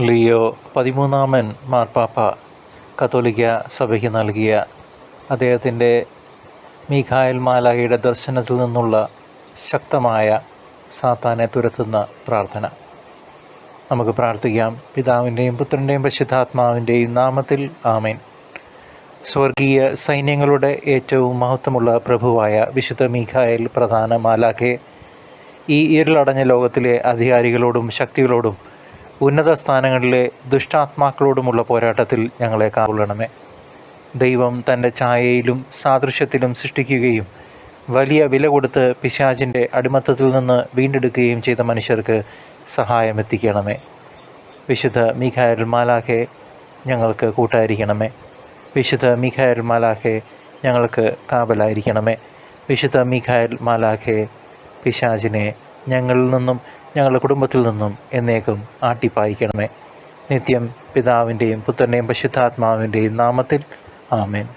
Leo പതിമൂന്നാമൻ മാർപ്പാപ്പ കത്തോലിക്ക സഭയ്ക്ക് നൽകിയ അദ്ദേഹത്തിന്റെ മീഖായൽ മാലായിയുടെ ദർശനത്തിൽ നിന്നുള്ള ശക്തമായ സാത്താനെ തുരത്തുന്ന പ്രാർത്ഥന. നമുക്ക് പ്രാർത്ഥിക്കാം. പിതാവിന്റെയും പുത്രന്റെയും പരിശുദ്ധാത്മാവിന്റെയും നാമത്തിൽ ആമേൻ. സ്വർഗീയ സൈന്യങ്ങളുടെ ഏറ്റവും മഹത്വമുള്ള പ്രഭുവായ വിശുദ്ധ മീഖായൽ പ്രധാന മാലാഖെ ഈ ഇരുളടഞ്ഞ ലോകത്തിലെ അധികാരികളോടും ശക്തികളോടും ഉന്നത സ്ഥാനങ്ങളിലെ ദുഷ്ടാത്മാക്കളോടുമുള്ള പോരാട്ടത്തിൽ ഞങ്ങളെ കാവുള്ളണമേ ദൈവം തന്റെ ഛായയിലും സാദൃശ്യത്തിലും സൃഷ്ടിക്കുകയും വലിയ വില കൊടുത്ത് പിശാചിന്റെ അടിമത്തത്തിൽ നിന്ന് വീണ്ടെടുക്കുകയും ചെയ്ത മനുഷ്യർക്ക് സഹായം എത്തിക്കണമേ വിശുദ്ധ മീഖായൽ മാലാഖെ ഞങ്ങൾക്ക് കൂട്ടായിരിക്കണമേ. വിശുദ്ധ മീഖായൽ മാലാഖെ ഞങ്ങൾക്ക് കാവലായിരിക്കണമേ. വിശുദ്ധ മീഖായൽ മാലാഖെ പിശാചിനെ ഞങ്ങളിൽ നിന്നും ഞങ്ങളുടെ കുടുംബത്തിൽ നിന്നും എന്നേക്കും ആട്ടിപ്പായിക്കണമേ. നിത്യം പിതാവിന്റെയും പുത്രന്റെയും പശുദ്ധാത്മാവിന്റെയും നാമത്തിൽ ആമേൻ.